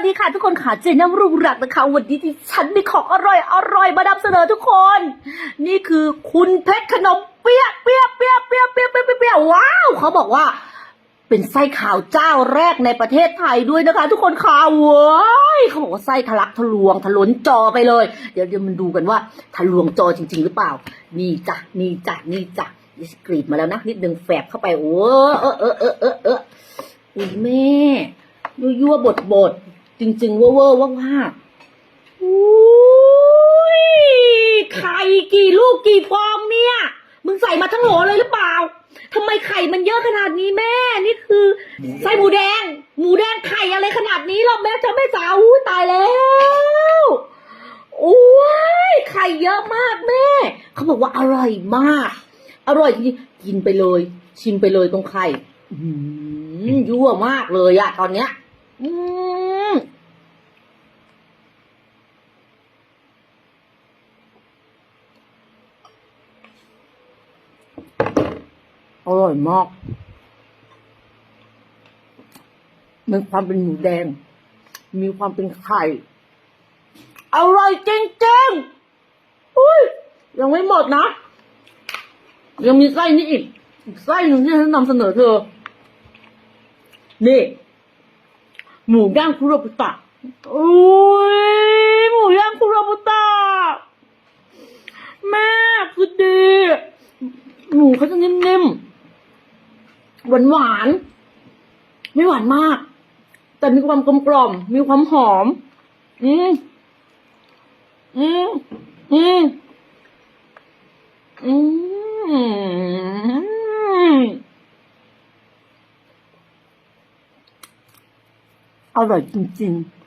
วัสดีค่ะทุกคนค่ะเจนน้ำรุ่งรักนะคะวันนี้ที่ฉันมีของอร่อยอร่อยมานำเสนอทุกคน นี่คือคุณเพชรขนมเปี๊ยะเปี๊ยะเปี๊ยะเปี๊ยะเปี๊ยะเปี๊ยะเปี๊ยะว้าวเขาบอกว่า เป็นไส้ข่าวเจ้าแรกในประเทศไทยด้วยนะคะ ทุกคนค่ะว้ายเขาบอกว่าไส้ทะลักทะลวงทะล้นจอไปเลย เดี๋ยวเดี๋ยวมันดูกันว่าทะลวงจอจริง ๆ หรือเปล่า นี่จ้ะนี่จ้ะนี่จ้ะยีสกรีดมาแล้วนะนิดนึงแฝบเข้าไปโอ้เออเออเออเออเอออุ้ยแม่ยั่วยั่วบดบด จริง ๆ เวอร์เวอร์ว่าว่าอุ้ยไข่กี่ลูกกี่ฟองเนี่ย มึงใส่มาทั้งโหลเลยหรือเปล่าทำไมไข่มันเยอะขนาดนี้แม่ นี่คือไส้หมูแดง หมูแดงไข่อะไรขนาดนี้หรอแม่จะไม่สาวอุ้ยตายแล้วโอ้ยไข่เยอะมากแม่ เขาบอกว่าอร่อยมาก อร่อยจริงๆกินไปเลย ชิมไปเลยตรงไข่อื้อหือยั่วมากเลยอะตอนเนี้ย อืม อร่อยมากมีความเป็นหมูแดง มีความเป็นไข่ อร่อยจริงๆอุ้ยยังไม่หมดนะ ยังมีไส้นี่อีกอีกไส้หนึ่งที่ฉันนำเสนอเธอ นี่ หมูย่างคุโรบุตะอุ้ยหมูย่างคุโรบุตะแม่คือดี หมูเขาจะนิ่มๆ หวานหวานไม่หวานมาก แต่มีความกลมกล่อม มีความหอม อืมอืมอืมอืมอร่อยจริงๆ